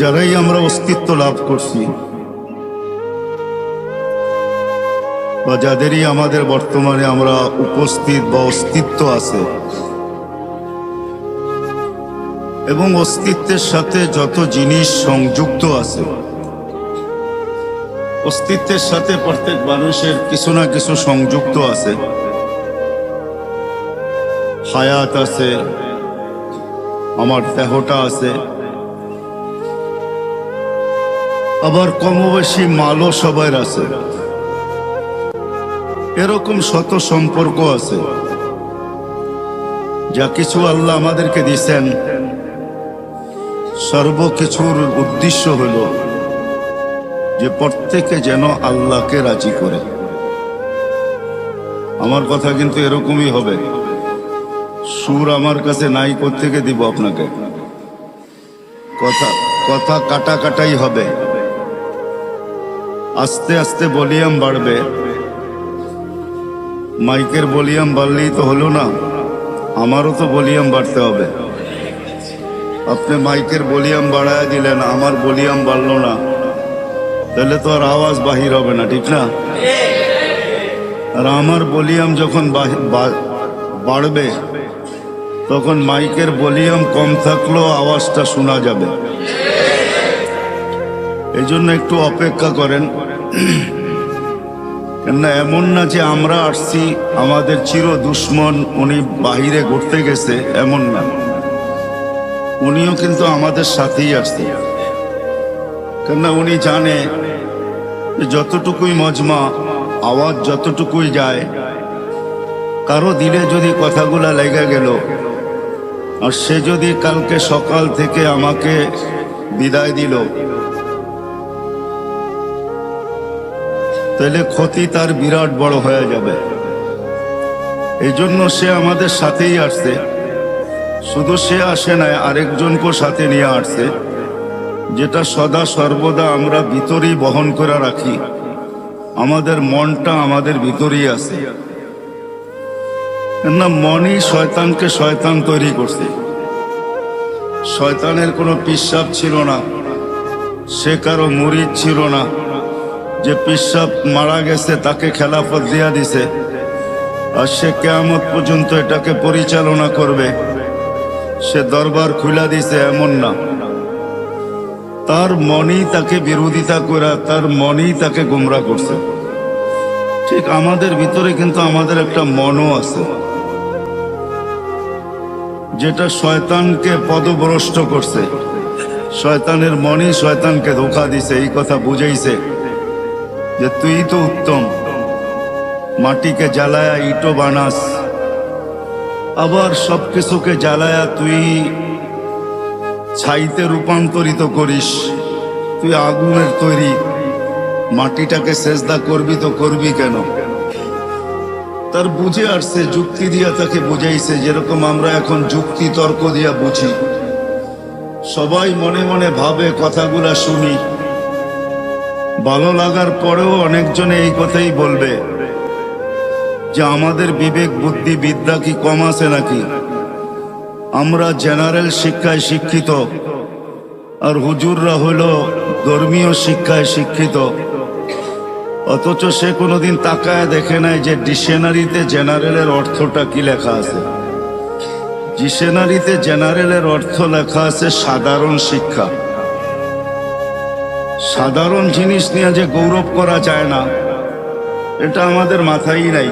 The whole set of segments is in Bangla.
যারাই আমরা অস্তিত্ব লাভ করছি, বা যাদেরই আমাদের বর্তমানে আমরা উপস্থিত বা অস্তিত্ব আছে, এবং অস্তিত্বের সাথে যত জিনিস সংযুক্ত আছে, অস্তিত্বের সাথে প্রত্যেক মানুষের কিছু না কিছু সংযুক্ত আছে, হায়াত আছে, আমার দেহটা আছে আবার কমবেশি মালও সবার আছে। এরকম শত সম্পর্ক আছে। যা কিছু আল্লাহ আমাদেরকে দিছেন সর্বকিছুর উদ্দেশ্য হলো যে প্রত্যেকে যেন আল্লাহকে রাজি করে। আমার কথা কিন্তু এরকমই হবে। সুর আমার কাছে নাই থেকে দিব আপনাকে? কথা কথা কাটা কাটাই হবে। আস্তে আস্তে ভলিউম বাড়বে। মাইকের ভলিউম বাড়লেই তো হলো না। আমারও তো ভলিউম বাড়তে হবে। আপনি মাইকের ভলিউম বাড়ায় দিলেন, আমার ভলিউম বাড়লো না। তাহলে তো আর আওয়াজ বাহির হবে না, ঠিক না? আর আমার ভলিউম যখন বাড়বে, তখন মাইকের ভলিউম কম থাকলেও আওয়াজটা শোনা যাবে। এই জন্য একটু অপেক্ষা করেন। কেননা এমন না যে আমরা আসছি, আমাদের চির দুশ্মন উনি বাহিরে ঘুরতে গেছে, এমন না। উনিও কিন্তু আমাদের সাথেই আসছে। কেননা উনি জানে যতটুকুই মজমা, আওয়াজ যতটুকুই যায়, কারও দিলে যদি কথাগুলা লেগে গেল, আর সে যদি কালকে সকাল থেকে আমাকে বিদায় দিল তাহলে ক্ষতি তার বিরাট বড় হয়ে যাবে। এই জন্য সে আমাদের সাথেই আসছে। শুধু সে আসে নাই, আরেকজনকেও সাথে নিয়ে আসছে, যেটা সদা সর্বদা আমরা ভিতরেই বহন করে রাখি। আমাদের মনটা আমাদের ভিতরেই আছে। না মনই শয়তানকে শয়তান তৈরি করছে। শয়তানের কোনো পিসাব ছিল না। সে কারও মুরিদ ছিল না। যে পিসাব মারা গেছে, তাকে খেলাফত দিয়া দিছে। আর সে কেয়ামত পর্যন্ত এটাকে পরিচালনা করবে। সে দরবার খুলা দিছে এমন না। তার মনই তাকে বিরোধিতা করা তার মনই তাকে গুমরা করছে। ঠিক আমাদের ভিতরে কিন্তু আমাদের একটা মনও আছে। যেটা শয়তানকে পদভ্রষ্ট করছে। শয়তানের মনই শয়তানকে ধোকা দিছে, এই কথা বুঝাইছে। যে তুই তো উত্তম। মাটিকে জ্বালায়া ইটো বানাস। আবার সব কিছুকে জ্বালায়া তুই ছাইতে রূপান্তরিত করিস। তুই আগুনের তৈরি। মাটিটাকে সেজদা করবি তো করবি কেন? তার বুঝে আসছে, যুক্তি দিয়া তাকে বুঝাইছে, যেরকম আমরা এখন যুক্তি, তর্ক দিয়া বুঝি। সবাই মনে মনে ভাবে কথাগুলা শুনি। ভালো লাগার পরেও অনেকজনে এই কথাই বলবে যে আমাদের বিবেক, বুদ্ধি, বিদ্যা কি কম আছে নাকি? আমরা জেনারেল শিক্ষায় শিক্ষিত আর হুজুররা হইল ধর্মীয় শিক্ষায় শিক্ষিত। অথচ সে কোনোদিন তাকায় দেখে নাই যে ডিকশনারিতে জেনারেলের অর্থটা কি লেখা আছে। ডিকশনারিতে জেনারেলের অর্থ লেখা আছে সাধারণ শিক্ষা। সাধারণ জিনিস নিয়ে যে গৌরব করা যায় না, এটা আমাদের মাথায় নাই।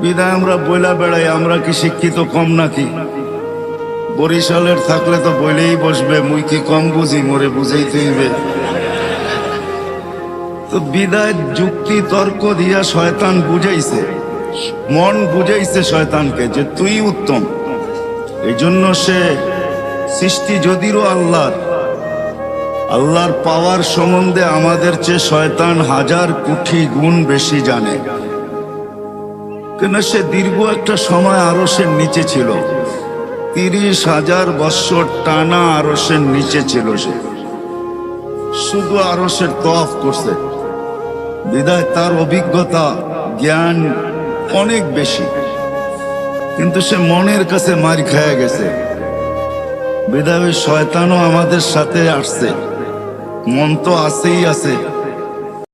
বিদায় আমরা বইলা বেড়াই, আমরা কি শিক্ষিত কম নাকি? বরিশালের থাকলে তো বইলেই বসবে, মুই কি কম বুঝি, মোরে বুঝাইতে হইবে তো বিদায় যুক্তি, তর্ক দিয়া শয়তান বুঝাইছে, মন বুঝাইছে শয়তানকে যে তুই উত্তম। এই জন্য সে সৃষ্টি যদিও আল্লাহর আল্লাহর পাওয়ার সম্বন্ধে আমাদের চেয়ে শয়তান হাজার কোটি গুণ বেশি জানে। কেন সে দীর্ঘ একটা সময় আরসের নিচে ছিল। তিরিশ হাজার বৎসর টানা আরসের নিচে ছিল সে। শুধু আরসের তফ করছে। বিদায় তার অভিজ্ঞতা, জ্ঞান অনেক বেশি। কিন্তু সে মনের কাছে মার খায়া গেছে। বিদায় শয়তানও আমাদের সাথে আসছে। মন তো আছেই আছে।